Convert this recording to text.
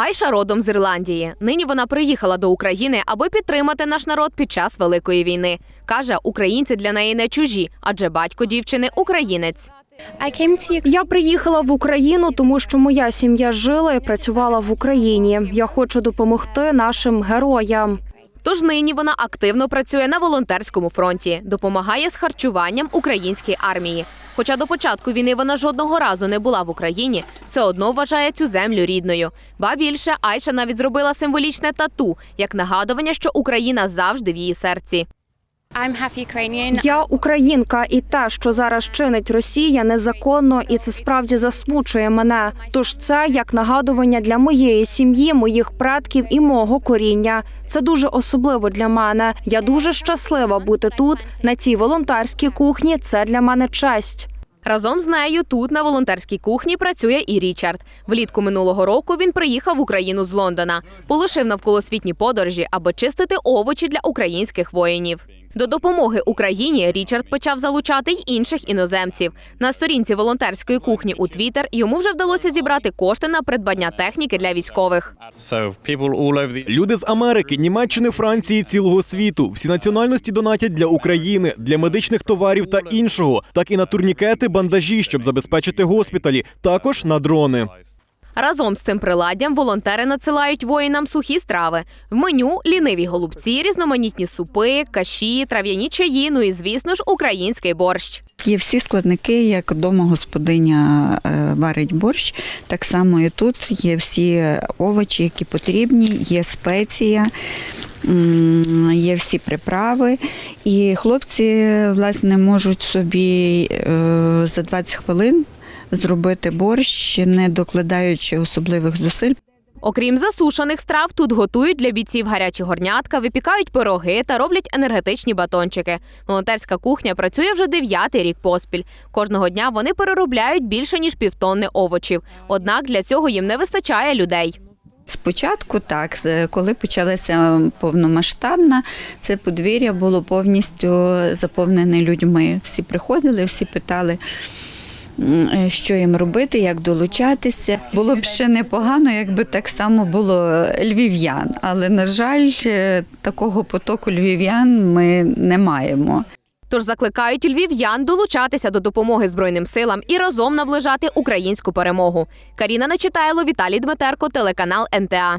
Айша родом з Ірландії. Нині вона приїхала до України, аби підтримати наш народ під час великої війни. каже, українці для неї не чужі, адже батько дівчини українець. Я приїхала в Україну, тому що моя сім'я жила і працювала в Україні. Я хочу допомогти нашим героям. Тож нині вона активно працює на волонтерському фронті, допомагає з харчуванням українській армії. Хоча до початку війни вона жодного разу не була в Україні, все одно вважає цю землю рідною. Ба більше Айша навіть зробила символічне тату як нагадування, що Україна завжди в її серці. I'm half Ukrainian. Я українка, і те, що зараз чинить Росія, незаконно, і це справді засмучує мене. Тож це як нагадування для моєї сім'ї, моїх предків і мого коріння. Це дуже особливо для мене. Я дуже щаслива бути тут, на цій волонтерській кухні. Це для мене честь. Разом з нею тут на волонтерській кухні працює і Річард. Влітку минулого року він приїхав в Україну з Лондона, полишив навколосвітні подорожі, аби чистити овочі для українських воїнів. До допомоги Україні Річард почав залучати й інших іноземців. На сторінці волонтерської кухні у Твіттер йому вже вдалося зібрати кошти на придбання техніки для військових. Люди з Америки, Німеччини, Франції, цілого світу. Всі національності донатять для України, для медичних товарів та іншого, так і на турнікети, бандажі, щоб забезпечити госпіталі, також на дрони. Разом з цим приладдям волонтери надсилають воїнам сухі страви. В меню ліниві голубці, різноманітні супи, каші, трав'яні чаї, ну і звісно ж український борщ. Є всі складники, як вдома господиня е, варить борщ. Так само і тут є всі овочі, які потрібні, є спеція, є всі приправи. І хлопці власне можуть собі е, за 20 хвилин зробити борщ, не докладаючи особливих зусиль. Окрім засушених страв, тут готують для бійців гарячі горнятка, випікають пироги та роблять енергетичні батончики. Волонтерська кухня працює вже дев'ятий рік поспіль. Кожного дня вони переробляють більше ніж півтонни овочів. Однак для цього їм не вистачає людей. Спочатку так, коли почалася повномасштабна, це подвір'я було повністю заповнене людьми. Всі приходили, всі питали. Е, Що їм робити, як долучатися. Було б ще непогано, якби так само було львів'ян. Але, на жаль, е, такого потоку львів'ян ми не маємо. Тож закликають львів'ян долучатися до допомоги збройним силам і разом наближати українську перемогу. Каріна Нечитайло, Віталій Дмитерко, телеканал НТА.